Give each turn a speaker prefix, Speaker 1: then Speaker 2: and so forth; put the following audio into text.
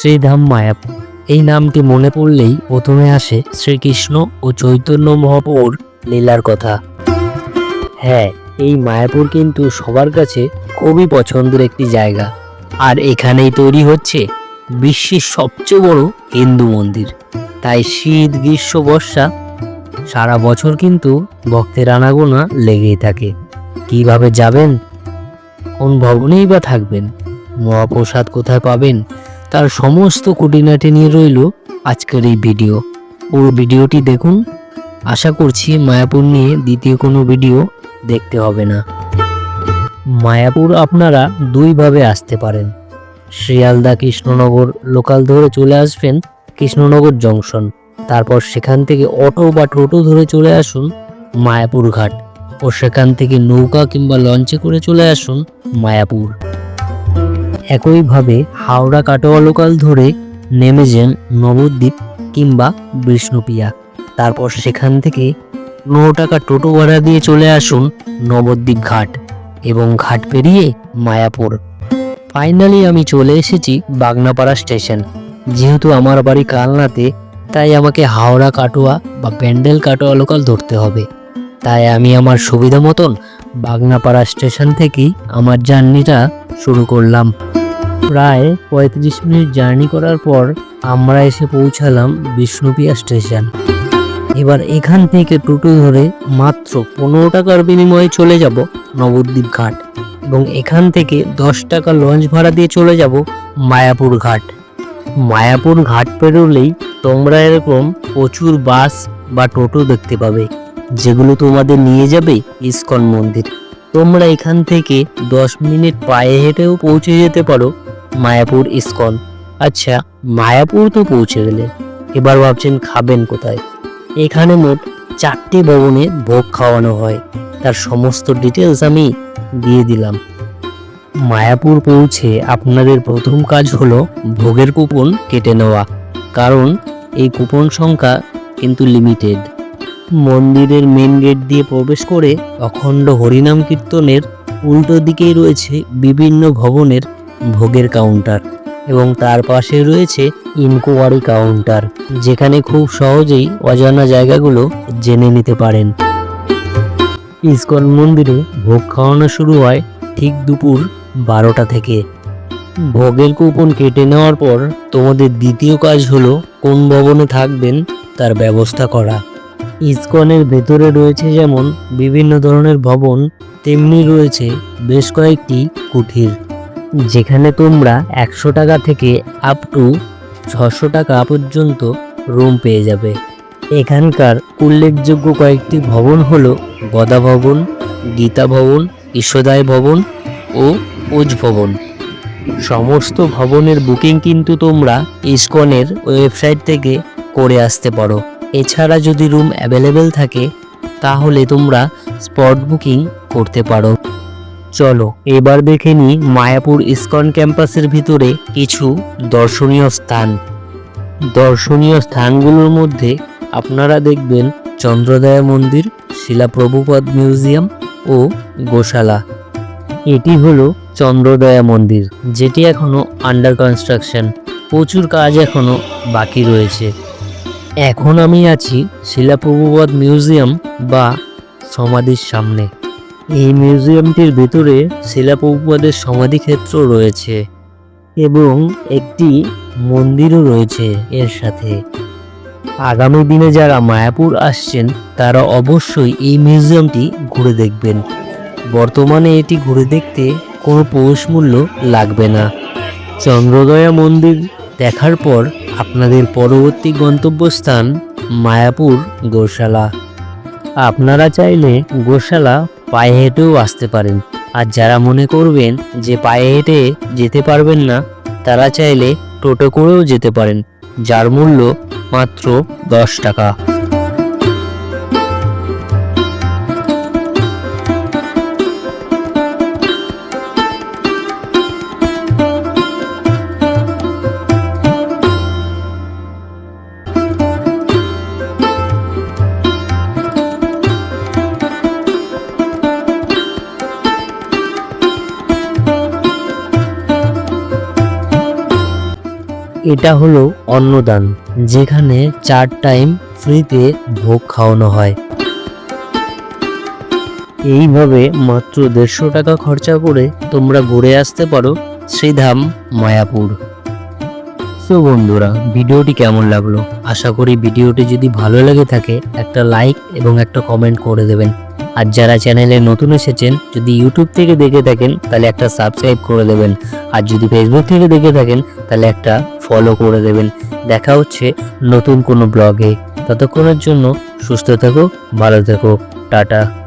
Speaker 1: শ্রীধাম মায়াপুর। এই নামটি মনে পড়লেই প্রথমে আসে শ্রীকৃষ্ণ ও চৈতন্য মহাপ্রভুর লীলার কথা। হ্যাঁ এই মায়াপুর কিন্তু সবার কাছে খুবই পছন্দের একটি জায়গা। আর এখানেই তৈরি হচ্ছে বিশ্বের সবচেয়ে বড় হিন্দু মন্দির। তাই শীত, গ্রীষ্ম, বর্ষা সারা বছর কিন্তু ভক্তের আনাগোনা লেগেই থাকে। কীভাবে যাবেন? কোন ভবনেই বা থাকবেন? মহাপ্রসাদ কোথায় পাবেন? তার সমস্ত খুঁটিনাটি নিয়ে রইল আজকের এই ভিডিও। পুরো ভিডিওটি দেখুন। আশা করছি মায়াপুর নিয়ে দ্বিতীয় কোনো ভিডিও দেখতে হবে না। মায়াপুর আপনারা দুইভাবে আসতে পারেন। শিয়ালদা কৃষ্ণনগর লোকাল ধরে চলে আসবেন কৃষ্ণনগর জংশন। তারপর সেখান থেকে অটো বা টোটো ধরে চলে আসুন মায়াপুর ঘাট। ও সেখান থেকে নৌকা কিংবা লঞ্চে করে চলে আসুন মায়াপুর। একইভাবে হাওড়া কাটোয়া লোকাল ধরে নেমে যান নবদ্বীপ কিংবা বিষ্ণুপিয়া। তারপর সেখান থেকে পনেরো টাকা টোটো ভাড়া দিয়ে চলে আসুন নবদ্বীপ ঘাট এবং ঘাট পেরিয়ে মায়াপুর। ফাইনালি আমি চলে এসেছি বাগনাপাড়া স্টেশন। যেহেতু আমার বাড়ি কালনাতে, তাই আমাকে হাওড়া কাটোয়া বা প্যান্ডেল কাটোয়া লোকাল ধরতে হবে। তাই আমি আমার সুবিধা মতন বাগনাপাড়া স্টেশন থেকেই আমার জার্নিটা শুরু করলাম। প্রায় পঁয়ত্রিশ মিনিট জার্নি করার পর আমরা এসে পৌঁছালাম বিষ্ণুপিয়া স্টেশন। এবার এখান থেকে টোটো ধরে মাত্র পনেরো টাকার বিনিময়ে চলে যাব নবদ্বীপ ঘাট এবং এখান থেকে দশ টাকা লঞ্চ ভাড়া দিয়ে চলে যাব মায়াপুর ঘাট। মায়াপুর ঘাট পেরোলেই তোমরা এরকম প্রচুর বাস বা টোটো দেখতে পাবে, যেগুলো তোমাদের নিয়ে যাবে ইস্কন মন্দির। তোমরা এখান থেকে দশ মিনিট পায়ে হেঁটেও পৌঁছে যেতে পারো মায়াপুর ইস্কন। আচ্ছা মায়াপুর তো পৌঁছে গেলে। এবার ভাবছেন খাবেন কোথায়? এখানে মোট চারটি ভবনে ভোগ খাওয়ানো হয়। তার সমস্ত ডিটেলস আমি দিয়ে দিলাম। মায়াপুর পৌঁছে আপনাদের প্রথম কাজ হলো ভোগের কুপন কেটে নেওয়া। কারণ এই কুপন সংখ্যা কিন্তু লিমিটেড মন্দিরের মেন গেট দিয়ে প্রবেশ করে অখণ্ড হরিনাম কীর্তনের উল্টো দিকেই রয়েছে বিভিন্ন ভবনের ভোগের কাউন্টার এবং তার পাশে রয়েছে ইনকোয়ারি কাউন্টার যেখানে খুব সহজেই অজানা জায়গাগুলো জেনে নিতে পারেন। ইসকন মন্দিরে ভোগ খাওয়ানো শুরু হয় ঠিক দুপুর বারোটা থেকে। ভোগের কুপন কেটে নেওয়ার পর তোমাদের দ্বিতীয় কাজ হলো কোন ভবনে থাকবেন তার ব্যবস্থা করা। ইসকনের ভেতরে রয়েছে যেমন বিভিন্ন ধরনের ভবন, তেমনি রয়েছে বেশ কয়েকটি কুঠির। যেখানে তোমরা একশো টাকা থেকে আপ টু ছশো টাকা পর্যন্ত রুম পেয়ে যাবে। এখানকার উল্লেখযোগ্য কয়েকটি ভবন হল গদা ভবন, গীতা ভবন, ঈশ্বদায় ভবন ও ওজ ভবন। সমস্ত ভবনের বুকিং কিন্তু তোমরা ইসকনের ওয়েবসাইট থেকে করে আসতে পারো। এছাড়া যদি রুম অ্যাভেলেবেল থাকে, তাহলে তোমরা স্পট বুকিং করতে পারো। চলো, এবার দেখে নিই মায়াপুর ইসকন ক্যাম্পাসের ভিতরে কিছু দর্শনীয় স্থান। দর্শনীয় স্থানগুলোর মধ্যে আপনারা দেখবেন চন্দ্রদয়া মন্দির, শিলাপ্রভুপদ মিউজিয়াম ও গোশালা। এটি হলো চন্দ্রদয়া মন্দির, যেটি এখনও আন্ডার কনস্ট্রাকশন প্রচুর কাজ এখনও বাকি রয়েছে। এখন আমি আছি শিলাপ্রভুপদ মিউজিয়াম বা সমাধির সামনে। এই মিউজিয়ামটির ভেতরে শিলাপ্রভুপদের সমাধিক্ষেত্র রয়েছে এবং একটি মন্দিরও রয়েছে এর সাথে। আগামী দিনে যারা মায়াপুর আসছেন, তারা অবশ্যই এই মিউজিয়ামটি ঘুরে দেখবেন। বর্তমানে এটি ঘুরে দেখতে কোনো প্রবেশ মূল্য লাগবে না। চন্দ্রদয়া মন্দির দেখার পর আপনাদের পরবর্তী গন্তব্যস্থান মায়াপুর গোশালা। আপনারা চাইলে গোশালা পায়ে হেঁটেও আসতে পারেন। আর যারা মনে করবেন যে পায়ে হেঁটে যেতে পারবেন না, তারা চাইলে টোটো করেও যেতে পারেন। যার মূল্য মাত্র দশ টাকা। এটা হলো অন্নদান, যেখানে চার টাইম ফ্রিতে ভোগ খাওয়ানো হয়। এইভাবে মাত্র দেড়শো টাকা খরচা করে তোমরা ঘুরে আসতে পারো শ্রীধাম মায়াপুর। সো বন্ধুরা, ভিডিওটি কেমন লাগল? আশা করি ভিডিওটি যদি ভালো লেগে থাকে, একটা লাইক এবং একটা কমেন্ট করে দেবেন। আর যারা চ্যানেলে নতুন এসেছেন, যদি ইউটিউব থেকে দেখে থাকেন, তাহলে একটা সাবস্ক্রাইব করে দেবেন। আর যদি ফেসবুক থেকে দেখে থাকেন, তাহলে একটা ফলো করে দেবেন। দেখা হচ্ছে নতুন কোনো ব্লগে ততক্ষণের জন্য সুস্থ থাকো, ভালো থেকো, টাটা।